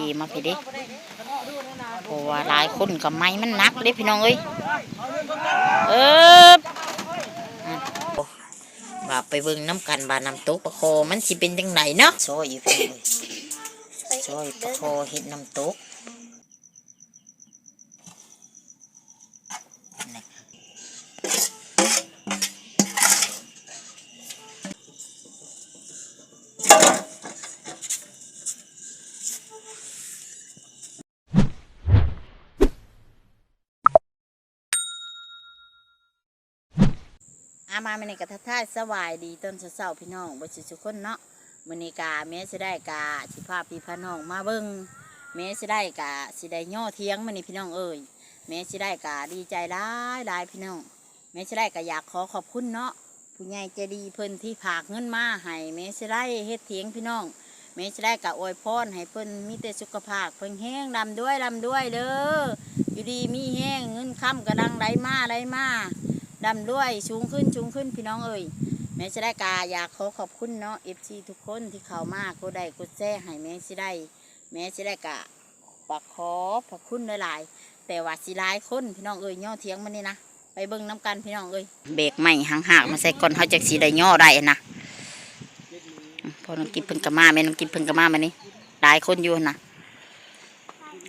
จีมาพี่เด้เพราะว่าหลายคนกับไม้มันหนักเด้พี่น้องเอ้ยเอออะว่าไปเบิ่งน้ำกันบาน้ำตกปลาคอมันสิเป็นจังไหนเนาะซอยอยู่พี่น้องเอ้ยซอยปลาคอเห็ดน้ำตก มาเมอนี้กระทักทายสวายดีต้นเสาพี่น้องบ่สิทุกคนเนาะมื้อนี้กาแม้สิได้กาสิพาพี่พน้องมาเบิ่งแม้สิได้กาสิได้ย่อเทียงมื้อนี้พี่น้องเอ้ยแม้สิได้กาดีใจหลายหลายพี่น้องแม้สิได้ก็อยากขอขอบคุณเนาะผู้ใหญ่ใจดีเพิ่นที่ฝากเงินมาให้แม้สิได้เฮ็ดเถียงพี่น้องแม้สิได้กะอวยพรให้เพิ่นมีแต่สุขภาพเพิ่นแห้งดำด้วยลำด้วยเด้ออยู่ดีมีแห้งเงินค้ำกระดังไหลมาไหลมา ดำด้วยสูงขึ้นสูงขึ้นพี่น้องเอ้ยแม้สิได้กาอยากขอขอบคุณเนาะ FC ทุกคนที่เข้ามากดได้กดแจ้ให้แม้สิได้แม้สิได้กะปักขอพระคุณหลายๆแต่ว่าสิลายคนพี่น้องเอ้ยย่อเทียงมันนี่นะไปเบิ่งน้ำกันพี่น้องเอ้ยเบรกไม่ห่างหากมาใส่ก่อนเขาจะสีได้ย่อได้นะพอน้องกินเพิ่นกะมาแม่น้องกินเพิ่นกะมามานี่หลายคนอยู่นะ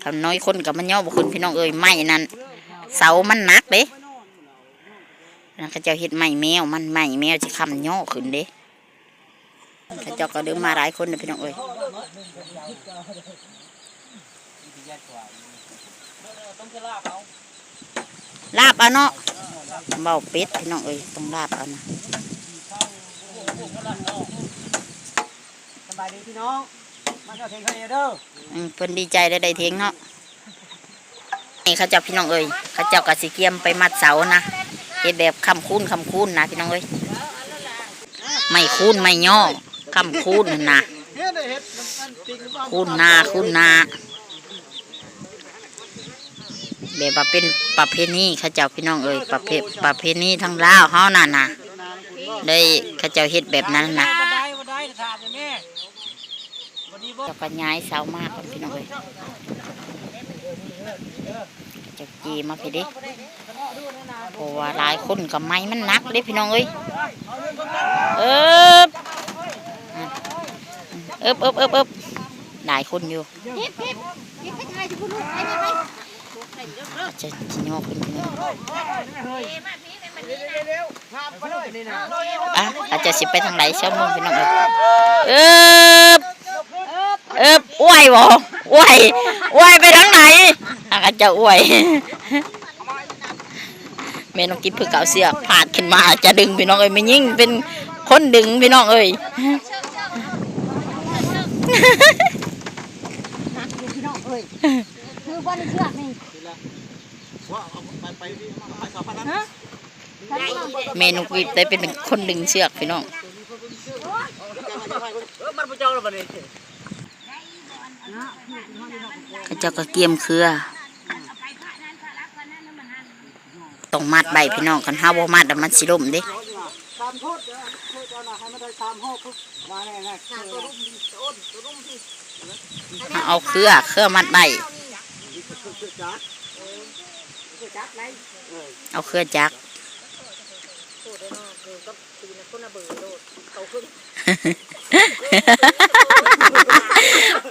คำน้อยคนกับมันย่อบุคนพี่น้องเอ้ยไม่นั่นเสามันหนักเด้ นะเขาเจ้าเฮ็ดไม้แมว มันไม้แมวจะคำย่อขึ้นเด้เขาเจ้าก็เดินมาหลายคนนะพี่น้องเอ้ยลาบเอาเนาะเบาเป็ดพี่น้องเอ้ยต้องลาบเอานะสบายดีพี่น้องมาเจ้าเทงเขาเด้ออืมเพิ่นดีใจได้ได้เทียงเนาะนี่เขาเจ้าพี่น้องเอ้ยเขาเจ้ากะสิเกียมไปมัดเสานะ เฮ็ดแบบคำคูนคำคูนนะพี่น้องเอ้ยไม่คูนไม่ย่อคำคูนนั่นะเฮ็ดเฮ็ดมันาคูนนาคูนนาแบบว่าเป็นประเพณีเขาเจ้าพี่น้องเอ้ยประเพประเพณีทางลาวเฮานั่นนะได้เขาเจ้าเฮ็ดแบบนั้นนะจะปัญญายเสามากพี่น้องเลย จะจีมาพี่ดิเพราะว่าหลายคนกับไม้มันนักเด้พี่น้องเอ้ยเอิบอะเอิบเอิบเอิบเอิบหลายคนอยู่จะจิโนพี่น้องถามไปเลยนี่นะอะอาจจะสิไปทางไหนเช้ามึงพี่น้องเอ้ยเอิบเอิบอ้วยบ่อ้วยอ้วยไปทางไหน อาจจะอวยแม่น้องกินเพื่อเก่าเสียผาดขึ้นมาจะดึงพี่น้องเอ้ยไม่ยิ่งเป็นคนดึงพี่น้องเอ้ยคือวันเชือกนี่เอาไปไปไปสอบพันนั้นแม่น้องกินได้เป็นคนดึงเชือกพี่น้องเออมันบ่เจาแล้วบัดนี้เขาเจ้าก็เกียมเครือ ต้องมัดใบพี่น้องกันห้าบ่มัดแล้วมันสิล่มเด้ตามโทษเด้อโทษเจ้าน่ะให้มันได้ตามห้อปุ๊บมาแน่ๆตัวรุ่มตัวรุ่มที่เอาเครือเครือมัดใบเอาเครือจัก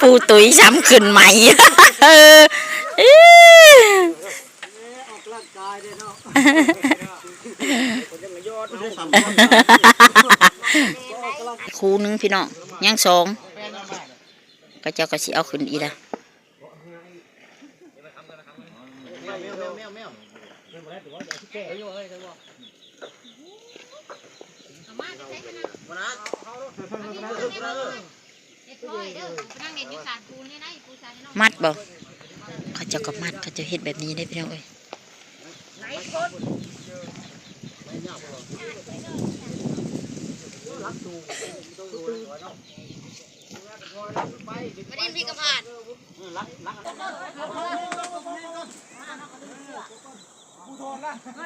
ปูตุยช้ำขึ้นใหม่ ครูหนึงพี่น้องยังสองก็เจ้าก็สิเอาขึ้นอีละมัดบ่เขาจ้าก็มัดเขาจะเฮ็ดแบบนี้ได้พี่น้องเอ้ย ประเด็นพี่กระพาดเ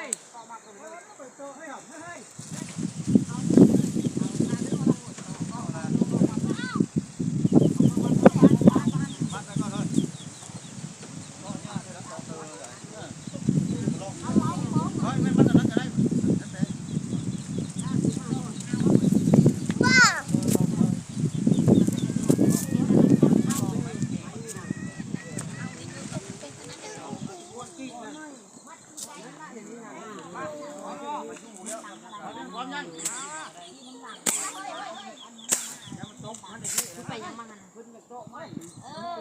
ความยัน ไปยังมาหัน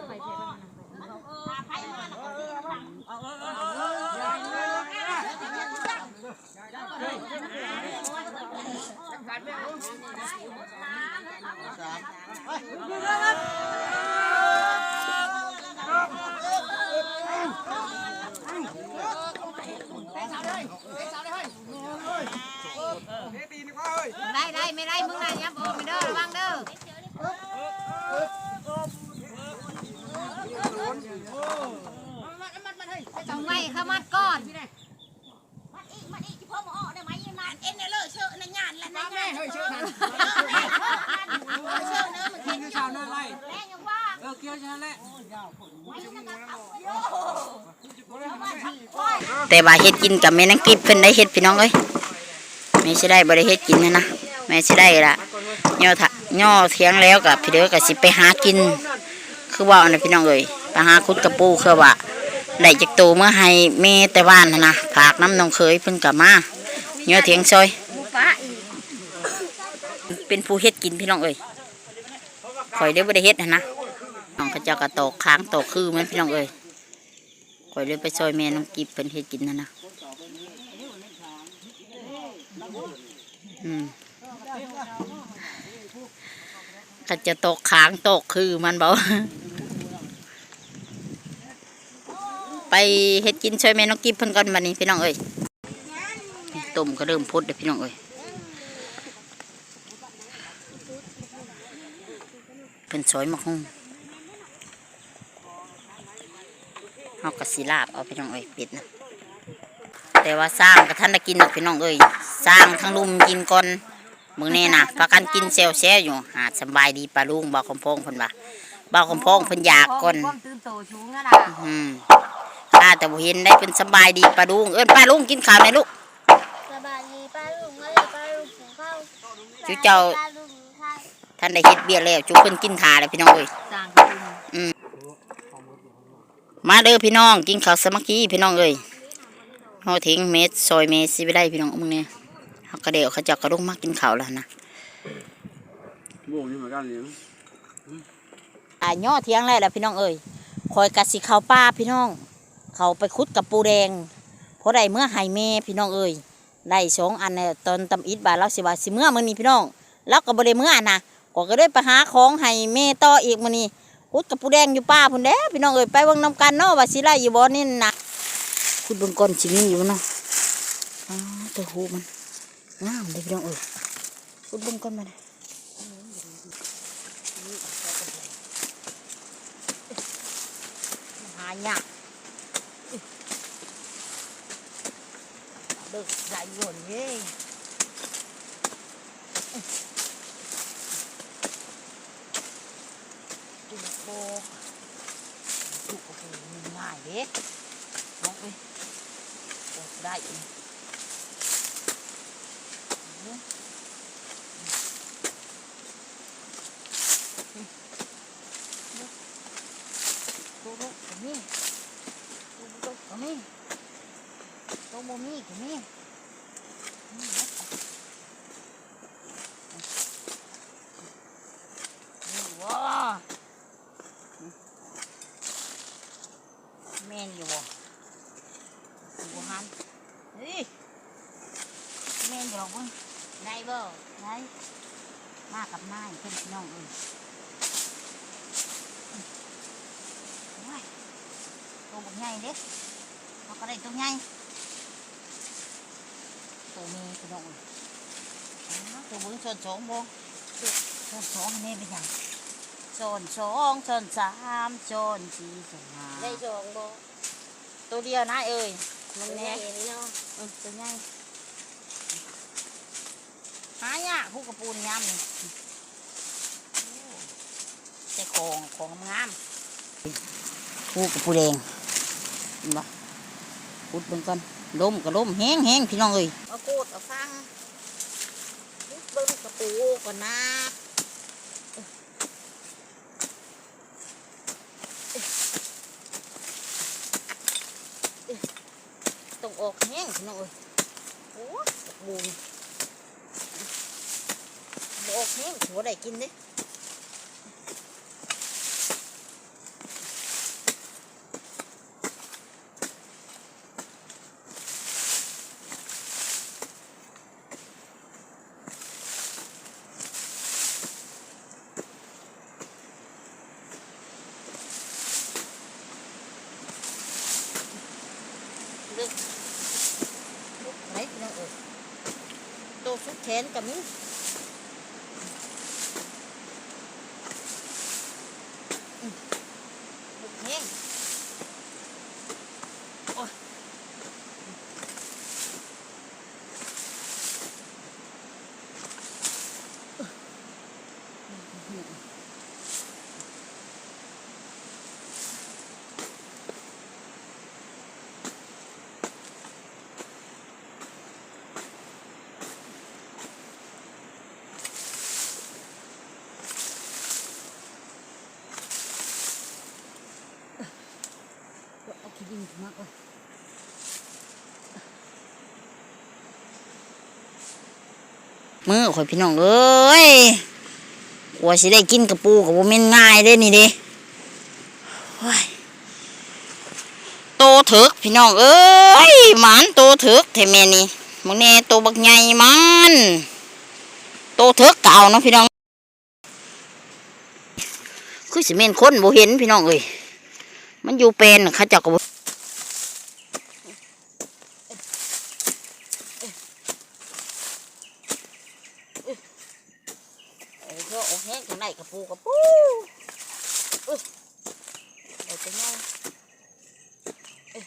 ไปเทไปมันตีนี่ว่าเฮ้ย ได้ได้ไม่ได้มึงนะยับโอ้ไม่เด้อระวังเด้อจังไงข้ามัดก่อนมันอีกมันอีกที่พ่อมออกได้ไหมยืนนานเอ็นเนี่ยเลอะเชื่อในงานแล้วนะแม่เฮ้ยเชื่อทันเชื่อเนื้อมันกินชาวนาไรแม่ยังว่าเออเกี่ยวชาแหละแต่ว่าเฮ็ดกินกับแม่นังกิบเพิ่นได้เฮ็ดพี่น้องเอ้ย แม่สิได้บ่ได้เฮ็ดกินนะนะแม่สิได้ละย่อทะย่อเถียงแล้วกับพี่เด้อก็สิไปหากิน คือว่าอันนั้พี่น้องเอ้ยไปหาคุดกระปูคือว่าได้จากโตเมื่อให้แม่แต่บ้านนะนะฝากน้ำนองเคยเพิ่นกลับมาย่อเถียงซอยเป็นผู้เฮ็ดกินพี่น้องเอ้ยข่อยได้บ่ได้เฮ็ดนะนะน้องก็เจ้าก็ตอกค้างตอกคือมันพี่น้องเอ้ยข่อยเลยไปซอยแม่น้องกิบเพิ่นเฮ็ดกินนะนะอืม ก็จะตกค้างตกคือมันเบาไปเฮ็ดกินช่วยแม่น้องกิบเพิ่นก่อนบัดนี้พี่น้องเอ้ยต้มก็เริ่มพุดเด้พี่น้องเอ้ยเพิ่นสวยมากฮงเฮาก็สิลาบเอาพี่น้องเอ้ยป็ดนะ แต่ว่าสร้างกับท่านได้กินดอกพี่น้องเอ้ยสร้างทั้งลุมกินก่อนมื้อนี้นะพากันกินแซวๆอยู่หาดสำบายดีปลาลุงบ่าวคำพงเพิ่นว่าบ่าวคำพงเพิ่นอยากก่อนความตื่นโตชูงอะล่ะอืมข้าแต่บ่เห็นได้เป็นสบายดีปลาลุงเอิ้นปลาลุงกินข้าวไหมลูกสบายดีป้าลุงเอ้ยป้าลุงหุงข้าวจุเจ้าป้าลุงหุงข้าวท่านได้เฮ็ดเบี้ยแล้วจุเพิ่นกินขาแล้วพี่น้องเอ้ยสร้างกับคุณมาเด้อพี่น้องกินข้าวสามัคคีพี่น้องเอ้ย เฮาทิ้งเม็ดซอยเม็ดสิไปได้พี่น้องมึงเนี่ยเฮาก็เดี๋ยวเขาเจักกระลงมากินข้าวแล้วนะโบกอยู่เหมือนกันเนี่ยอ่าย่อเที่ยงแล้วล่ะพี่น้องเอ้ยคอยกะสิเข้าป่าพี่น้อง เขาไปขุดกับปูแดงเพราะได้เมื่อไห้แม่พี่น้องเอ้ยได้สองอันเนี่ยตอนตำอิดบาทเราสิว่าสิเมื่อมื้อนี้พี่น้องแล้วก็บ่ได้เมื่อนะก็ก็ได้ไปหาของให้แม่ต่ออีกมื้อนี้ขุดกับปูแดงอยู่ป่าพุ่นเด้พี่น้องเอ้ยไปเบิ่งนํกันเนาะว่าสิไล่อยู่บ่นี่นะ ขุดบิ่งก่อนสิมีอยู่เนาะอ๋อตัวหูมันงามเด้พี่น้องเอ้ยขุดบิ่งก่อนมาเด้หายาก được dạy rồi ghê Chị cô Chị cô cô nhìn ngài đấy ได้อีกตัวลูกก็มีตัวตรกก็มีตัวโมมี่ก็นี้าแม่นอยู่บ่อยู่หันเฮ้ยแม่นอยู่หรอกเว้ย ได้บ่ ได้มากับนายเพื่อนพี่น้องเอ้ยโอ้ยตัวบุกใหญ่ เด้เขาก็ได้ตัวใหญ่ตัวเมีพี่น้องเอ้ยอ๋อตัวบุญส่วนสองบ่ส่วนสองแม่เป็นหยังส่วนสองส่วนสามส่วนสี่ส่วนห้าได้จองบ่ตัวเดียวนะเอ้ยมันแม่แน่เนาะเออตัวใหญ่หายากคู่กับปูนยามนี่ใส่ของของงามคู่กับปูแดงเห็น บ่พูดเบิ่งก่อนล้มก็ล้มแห้งแห้งพี่น้องเอ้ยเอาโกดเอาฟังพูดเบิ่งกระปูก่อนนะต้องออกแห้งพี่น้องเอ้ยโอ้กระปูบูนออกแห้งหัวได้กินเด้ ดึกไหนพี่น้องเอ้ย ชุดแขนกับนี้อืมลูกแห้งโอ้ยเอาขี้ดิน มากเลยมือข่อยพี่น้องเอ้ยกว่าสิได้กินกระปูกับบ่แม่นง่ายเด้นี่เด้โอ้ยโตเถึกพี่น้องเอ้ยหมานโตเถึกแท้แม่นี่มึงแน่โตบักใหญ่มันโตเถึกเก่าเนาะพี่น้อง คือสิเมนคนบ่เห็นพี่น้องเอ้ยมันอยู่เป็นน่ะเขาเจักก็บ่เอ้ยก็โอ้แห้งข้างในกระปูกระปูอุ้ยเอาไปง่ายเอ้ย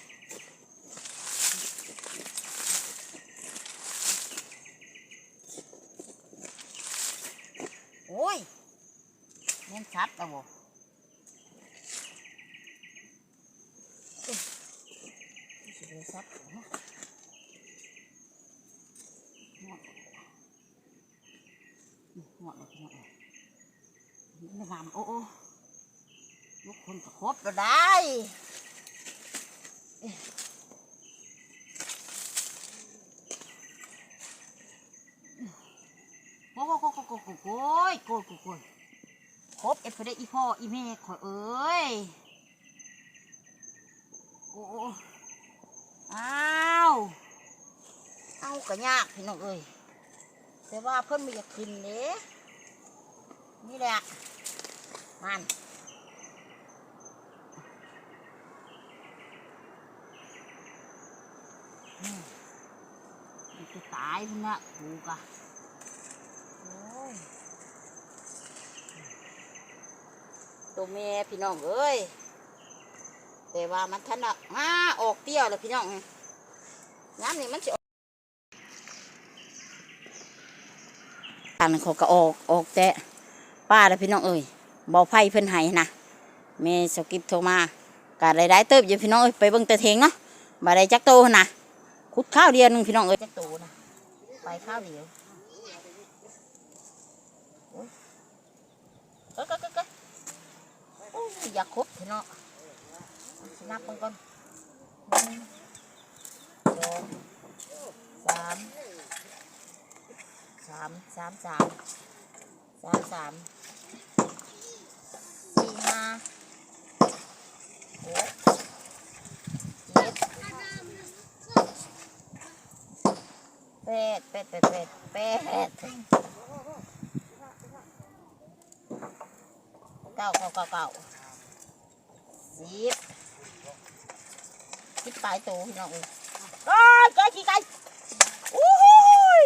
โอ้ยแม่นชัดแล้วบ่ สิได้ซับเนาะหมดหมดเลยหมดเลย นี่งามโอ้โอ้ลูกคนครบแล้วได้โอ้โหโอ้โหโอ้โหโอ้ยโอ้ยโอ้ยโอ้ยครบเอฟได้อีพ่ออีแม่ขอยเอ้ยโอ้อ้าวเอากระยากพี่น้องเอ้ยแต่ว่าเพิ่นไม่อยากกินเด้นี่แหละ มันอืมมันจะตายพุ่นนะกูกะโอ้ยตัวแม่พี่น้องเอ้ยแต่ว่ามันทันอะอาออกเปรี้ยวเลยพี่น้องน้ำนี่มันจะอันเขาก็ออกออกแต่ป้าเลยพี่น้องเอ้ย เบาไพ่เพิ่นให้นะแม่สกิปโทรมากาได้ได้เติบอยู่พี่น้องเอ้ยไปเบิ่งต่เทงเนาะมาได้จักโตหั่นะคุดข้าวเดียวหนึงพี่น้องเอ้ยจักโตนะไปข้าวเดียวก็ก็ก็ก็อยากคบพี่น้องนับมันก่อนหนึ่งสองสามสามสามสามสามสาม ห้าหกเจ็ดแปดแปดแปดแปดแปดเก้าเก้าเก้าเก้าสิบคิดปลายตัวพี่น้องเอ้ยไก่ไก่ขี้ไก่โอ้ย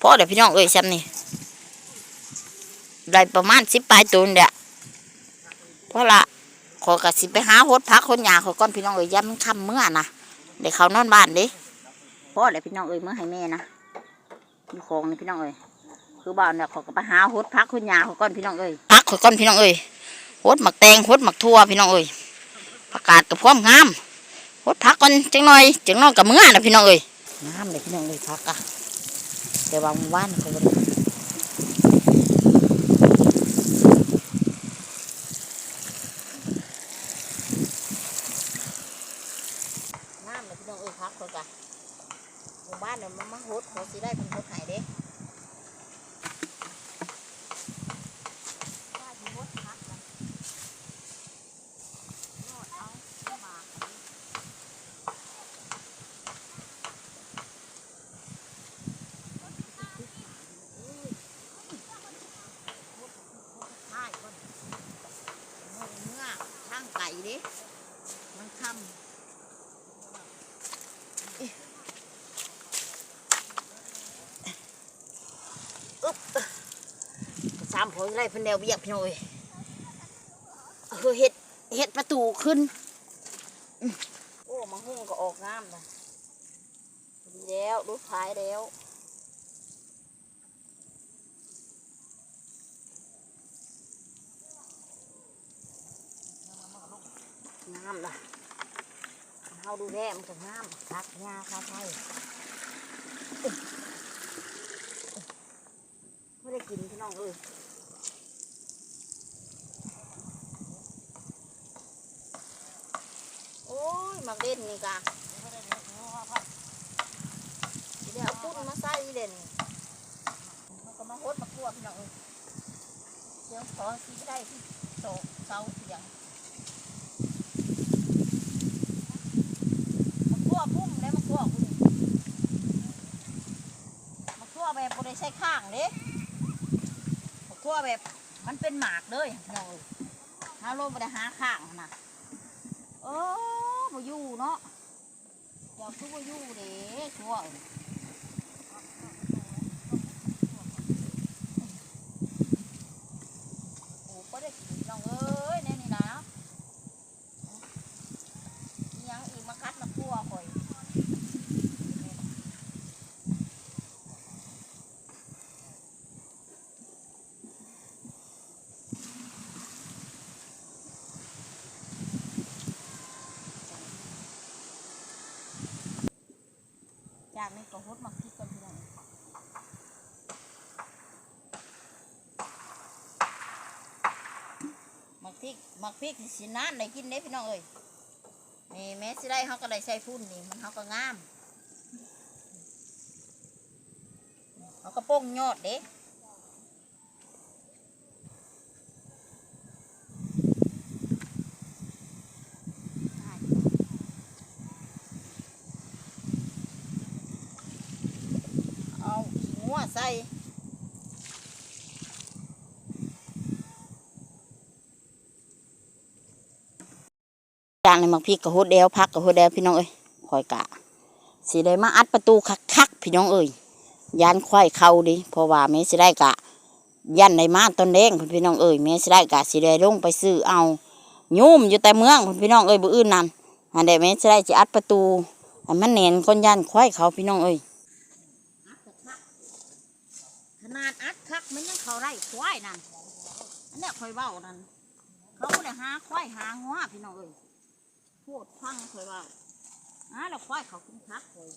พ่อเดี๋ยวพี่น้องเอ้ยซ้ำนี่ ได้ประมาณสิบปลายตัวนี่แหละเพราะละขอกระสิไปหาหดพักคนหยาขอก้อนพี่น้องเอ้ยย้ำมันค่ำเมื่อนะเดี๋ยวเขานอนบ้านเดิพอเดี๋ยวพี่น้องเอ้ยเมื่อให้แม่นะมีของนี่พี่น้องเอ้ยคือบ้านเนี่ยขอกระไปหาหดพักคนหยาขอก้อนพี่น้องเอ้ยพักขอก้อนพี่น้องเอ้ยโหดหมักแตงโหดหมักทั่วพี่น้องเอ้ยประกาศกับความงามโหดพักก่อนจังหน่อยจังน้อยกับเมื่อนะพี่น้องเอ้ยงามเลยพี่น้องเอ้ยพักอะแต่ว่าหมู่บ้านเขาบ่ได้งามเลยพี่น้องเอ้ย พักเพิ่นกะหมู่บ้านเนี่ย มันมาฮดเขาสิได้เพิ่นฮดให้เด้ว่าสิฮดพักกันรอดเอาลำบากอันนี้ใช่ก่อนเมื่อเมื่อทางไก่เด้มันค่ำ สามผลไรเพิ่นแนวเบียกพี่น้อยคือเห็ดเห็ดประตูขึ้น โอ้มังหุ่งก็ออกงามนะดีแล้วรูดท้ายแล้วงามนะเฮาดูแลมันก็งามคักงาคาไทยไม่ได้กินพี่น้องเอ้ย โอ้ย มักเด่นนี่กะเดี๋ยวเอาปุ้นมาใส่เด่นมันก็มาโคตรมาคั่วพี่น้องเอ้ยเดี๋ยวขอสีได้ที่โตเสาเสียงมาคั่วพุ่มแล้วมาคั่วพุ่มมาคั่วแบบบริใช้ข้างเด้มาคั่วแบบมันเป็นหมากเลยพี่น้องถ้าลงไปหาข้างนะโอ้ บ่อยู่เนาะเจ้าคือบ่อยู่เด้ชั่วโอ้ก็ได้กินน้องเอ้ยแน่นี่นะอิหยังอีกมาคัดมาคั่วข่อย จากนี้ก็ฮดมาพริกกันพี่น้องมักพริกมักพริกสินานได้กินเด้พี่น้องเอ้ยนี่แม้สิได้เขาก็ได้ใส่พุ่นนี่มันเขาก็งามเขาก็โป้งยอดเด้เอาขี้งัว ใส่จางในมักพริกกับโฮดเดวพักกับโฮดเดวพี่น้องเอ้ยคอยกะสิได้มาอัดประตูคักๆพี่น้องเอ้ยยานควายเข้าดิเพราะว่าแม่สิได้กะยันในมาตอนแดงพี่น้องเอ้ยแม่สิได้กะสิได้ลงไปซื้อเอายุ่มอยู่แต่เมืองพี่น้องเอ้ยบ่อื่นนั่นอันใดแม่สิได้สิอัดประตูให้มันแน่นคนยันควายเขาพี่น้องเอ้ยข นาดอัดคักมันยังเขาไร่ควายนั่นอันเนี้ยคอยเว้านั่นเขาเลยหาควายหางัวพี่น้องเอ้ยพูดฟังคอยเว้าอ่าแล้วควายเขากินคักเลย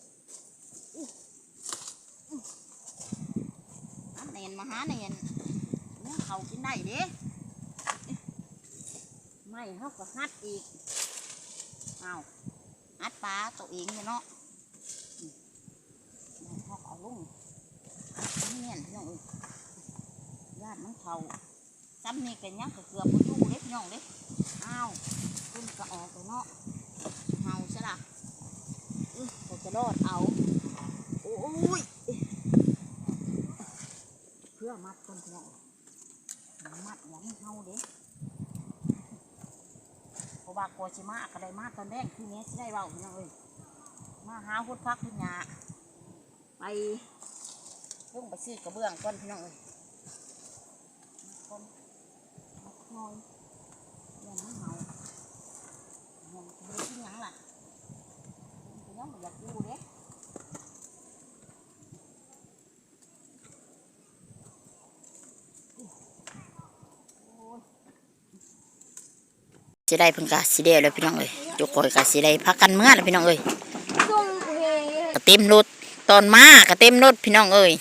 อันเนนมาหาเนนเนี่ยเขากินได้เด้ไม่เขาก็ฮัดอีกเอาฮัดปลาตัวเองเนี่ยเนาะอืมเขาเอาลงนี่ เนี่ยพี่น้องเอ้ยญาติมันเขาซ้ำนี่เป็นยังก็เกือบบ่อยู่เด้พี่น้องเด้อ้าวคุณก็ออกไปเนาะเฮาใช่ล่ะอื้อเขาจะรอดเอา โอ้ย เพื่อมัดต้นพี่น้องมัดหยังเฮาเด้เพราะว่าโกชิมาก็ได้มาตอนแรกที่นี้สิได้เว้าพี่น้องเอ้ยมาหาพุดพักพุดหญ้าไป ลงไปซื้อกระเบื้องก่อนพี่น้องเอ้ยคนมัดน้อยเรื่องมันเฮาเงินเดือนที่หยังล่ะพี่น้องบ่อยากอยู่เด้สิได้เพิ่นกะสิได้แล้วพี่น้องเอ้ยจุกคอยกะสิได้พักกันเมื่อแล้วพี่น้องเอ้ยกะเต็มรถตอนมากะเต็มรถพี่น้องเอ้ย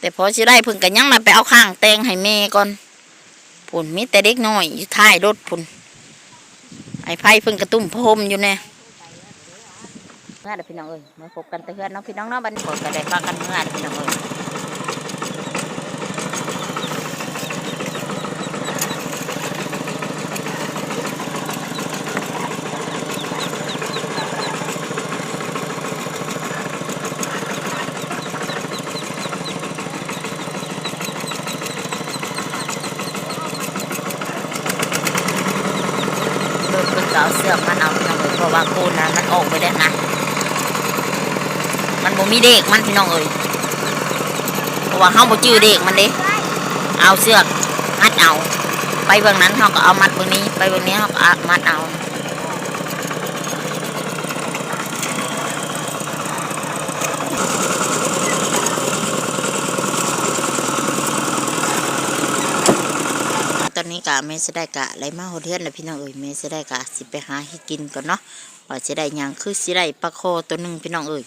แต่พอสิได้เพิ่นกะยังมาไปเอาข้างแตงให้แม่ก่อนผุนมีแต่เด็กน้อยอยู่ท้ายรถผุนไอ้ไผ่เพิ่นกระตุ้มพรมอยู่แน่ไปมื่อเด้อพี่น้องเอ้ยมาพบกันแต่เพื่อนน้องพี่น้องเนาะบันี้ก็ได้ฟังกันเมื่อเด้อพี่น้องเอ้ย เบิ่งเพิ่นก็เอาเสื้อมันเอาพี่น้องเอ้ยเพราะว่ากูนะมันออกไปได้นะ มีเด็กมันพี่น้องเอ้ยเพราะว่าเฮาบ่จื้อเด็กมันเด้เอาเสื้อกมัดเอา ไปเบื้องนั้นเฮาก็เอามัดเบื้องนี้ ไปเบื้องนี้เฮาก็เอามัดเอาตอนนี้กะเมสได้กะไรมาโฮเทลแล้วพี่น้องเอ้ยเมสได้กะสิไปหาให้กินก่อนเนาะว่าสิได้ยังคือสิได้ปลาโคตัวหนึ่งพี่น้องเอ้ย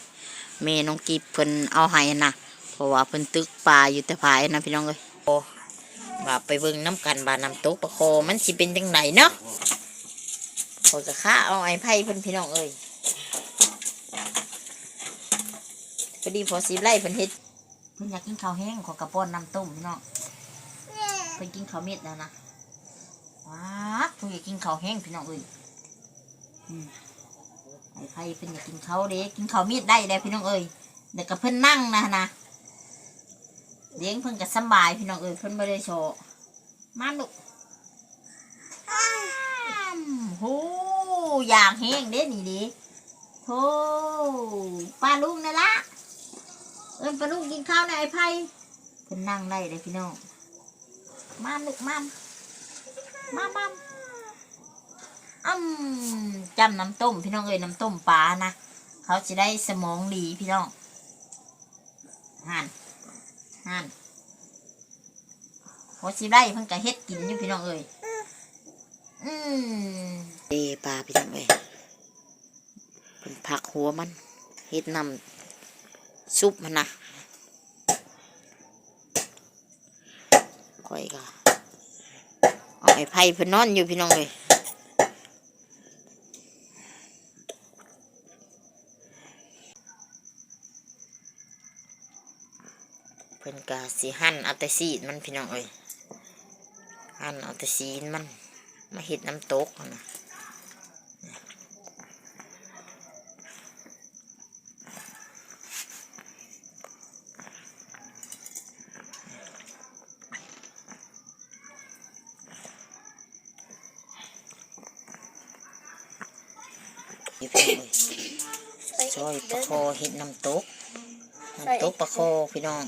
เมน้องกีบเพิ่นเอาให้นะเพราะว่าเพิ่นตึกปลาอยู่แต่ภายนะพี่น้องเอ้ยโอ้ว่าไปเบิ่งน้ำกันบาน้ำตกปลาโคมันสิเป็นจังไดเนาะพอยกะค่าเอาไอ้ไผ่เพิ่นพี่น้องเอ้ยพอดีพอสิไล่เพิ่นเฮ็ดเพิ่นอยากกินข้าวแห้งขอกระป้อนน้ำต้มพี่น้องเพิ่นกินข้าวเม็ดแล้วนะว้าเพิ่นอยากกินข้าวแห้งพี่น้องเอ้ย ไอ้ไผ่เพิ่นอยากกินข้าวเด้กินข้าวม็ดได้แล้วพี่น้องเอ้ยเดี๋ยวก็เพิ่นนั่งนะนะเลี้ยงเพิ่นก็สบายพี่น้องเอ้ยเพิ่นไม่ได้โชว์มาลูกอ้ามโหอยากแห้งเด้นี่ดิโธ่ป้าลุงนี่ละเอิ้นป้าลุงกินข้าวในไอ้ไผ่เพิ่นนั่งได้เลยพี่น้องมาลูกมามามา อืมจำน้ำต้ม พี่น้องเอ้ยน้ำต้มปลานะเขาจะได้สมองดีพี่น้องหันหันพอสิได้เพิ่งกะเฮ็ดกินอยู่พี่น้องเอ้ยอืมเอปลาพี่น้องเอ้ยเป็นผักหัวมันเฮ็ดน้ำซุปมันนะก้อยก็เอาไอ้ไผ่เพิ่นนอนอยู่พี่น้องเลย พิ่นกาสิหั่นเอาแต่ซีดมันพี่น้องเอ้ยหั่นเอาแต่ซีนมันมาเฮ็ดน้ำตกหั่นนะนี่พี่น้องเอ้ยซอยปลาคอเฮ็ดน้ำตกน้ำตกปลาคอพี่น้อง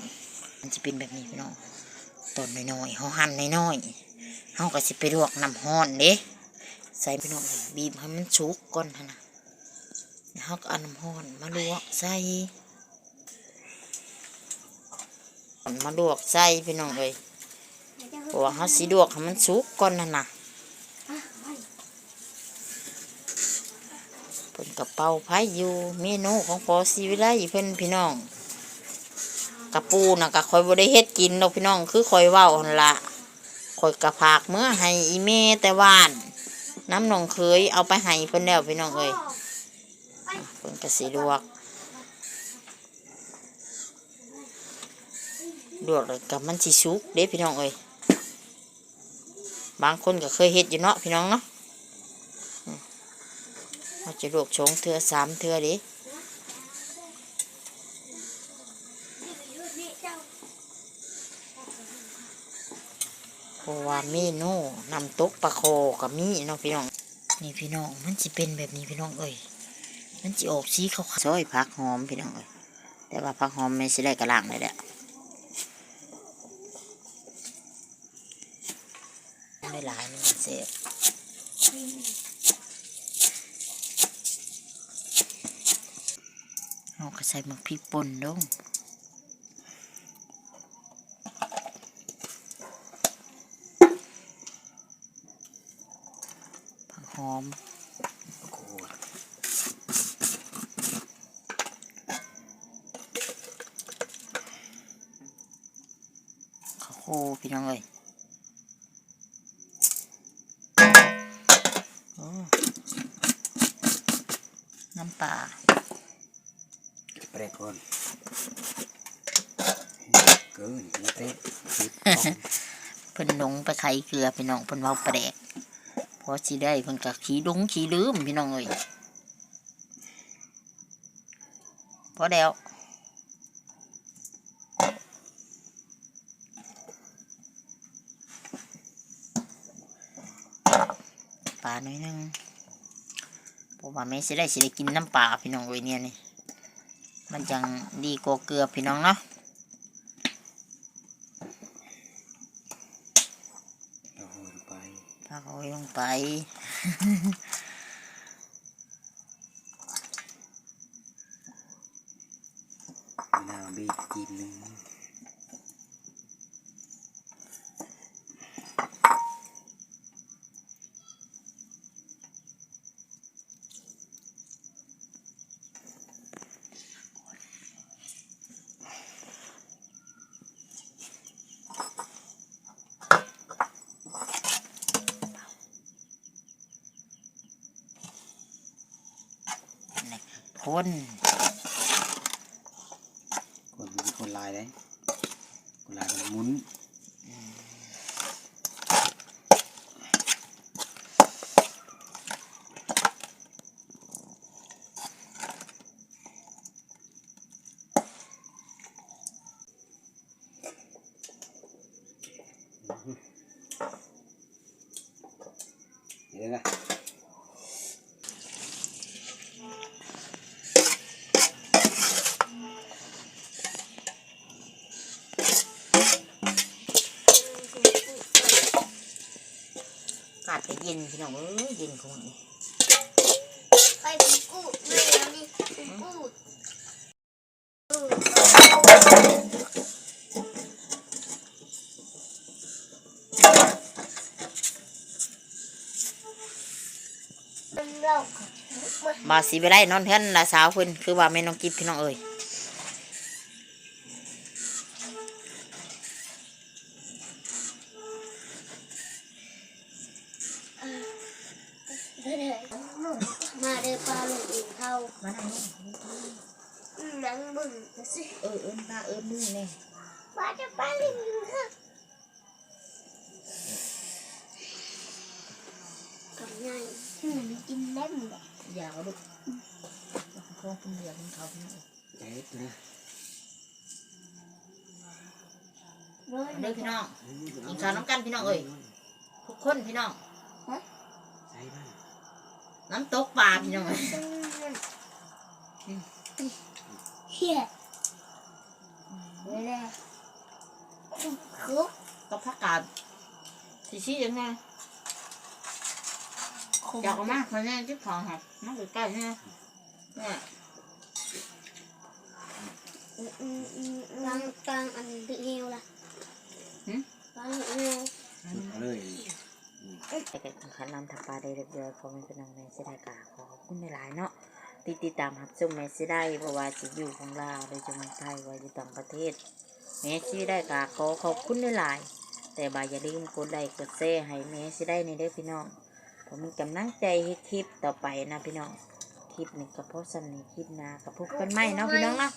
มันจะเป็นแบบนี้พี่น้องต้นน้อยๆเขาหั่นน้อยๆเขาก็สิไปลวกน้ำห้อนเด้ใส่พี่น้องบีบให้มันสุกก่อนนะแล้วเขาก็เอาน้ำห้อนมาลวกใส่มาลวกใส่พี่น้องเลยเพราะว่าเขาสิลวกให้มันสุกก่อนนั่นะเพิ่นกระเป๋าไผ่อยู่เมนูของพอสีวิไลเพิ่นพี่น้อง กระปูน่ะกะคอยบ่ได้เฮ็ดกินดอกพี่น้องคือคอยเว้าหั่นละคอยกระพากเมื่อให้อีเมแต่ว่าน น้ำนองเคยเอาไปให้เพิ่นแล้วพี่น้องเอ้ยเพิ่นก็สิลวกลวกกับมันสิสุกเด้พี่น้องเอ้ยบางคนก็เคยเฮ็ดอยู่เนาะพี่น้องเนาะมเราจะลวกชงเทือสามเทือเดิ เพราะว่าเมนูนำตกปลาโคกับมีเนาะพี่น้อง นี่พี่น้องมันจะเป็นแบบนี้พี่น้องเอ้ยมันจะออกสีขาวๆซอยผักหอมพี่น้องเอ้ยแต่ว่าผักหอมไม่ใช่ได้กระล่างเลยแหละไม่หลายมันเสียเราก็ใส่มักพริกป่นลง ผักห อมขวดข้าวโพดพี่น้องเอ้ยโอ้น้ำปลาแปรก่อนเกินนี่เต้ติดเพิ่นลงไปไขเกลือพี่น้องเพิ่นเว้าแปลก พอสิได้เพิ่นก็ขี้ดงขี้ลืมพี่น้องเอ้ยพอแล้วปลาหน่อยนึงเพราะว่าแม่สิได้สิได้กินน้ำปลาพี่น้องเอ้ยเนี่ยนี่มันจังดีกว่าเกลือพี่น้องเนาะ เราโหนไป พักเอาไว้ลงไปมะนาบีกินหนึ่ง พ่นคนคนลายเลยคนลายมันมุน เดี๋ยวนะ กาดจะเย็ น้องเอ้ยเย็นของมันนี่ไปเป็นกูไม่แล้วนี่กูเป็นเราบาสีไปได้นอนเพื่อนละสาวเพิ่นคือว่าแม่น้องกิฟพี่น้องเอ้ย มาเดินปลาลงอีกเขา มาทางนี้ หนังบึ้งสิ เออเอิ้นตาเอิ้นนี่แน่ ปลาจะปลาลิงค่ะกับไงมันกินเล่มเลย อย่าเอาลูกเขาเพิ่นเรียกเขาพี่น้องเอ้ย เจ๊นะ ร้อย เด้อพี่น้องกินข้าวน้ำกันพี่น้องเอ้ย ทุกคนพี่น้องใช่บ้างน้ำตกปลาพี่น้องเอ้ยเฮียเวลาคุกตกผักกาดสิชี้ยังไงอยากเอามาคนนี้ที่ของหักมาใกล้ๆเนี่ยเนี่ยล้างกลางอันดึกเหี่ยวล่ะล้างเหี่ยว เอาเลยไปกันขันนำทับปลาได้เรียบร้อยพอเป็นน้องแม่เสียดายกาขอขอบคุณหลายเนาะติดติดตามรับชมแม่เสียได้เพราะว่าจะอยู่ของเราโดยจะเมืองไทยว่าอยู่ต่างประเทศแม่เสียได้กาขอขอบคุณหลายแต่บายอย่าลืมกดไลค์กดแชร์ให้แม่เสียได้ในเด้อพี่น้องผมมีกำลังใจให้คลิปต่อไปนะพี่น้องคลิปนี้กับพ่อสันนี่คลิปหนากับพบกันใหม่เนาะพี่น้องเนาะ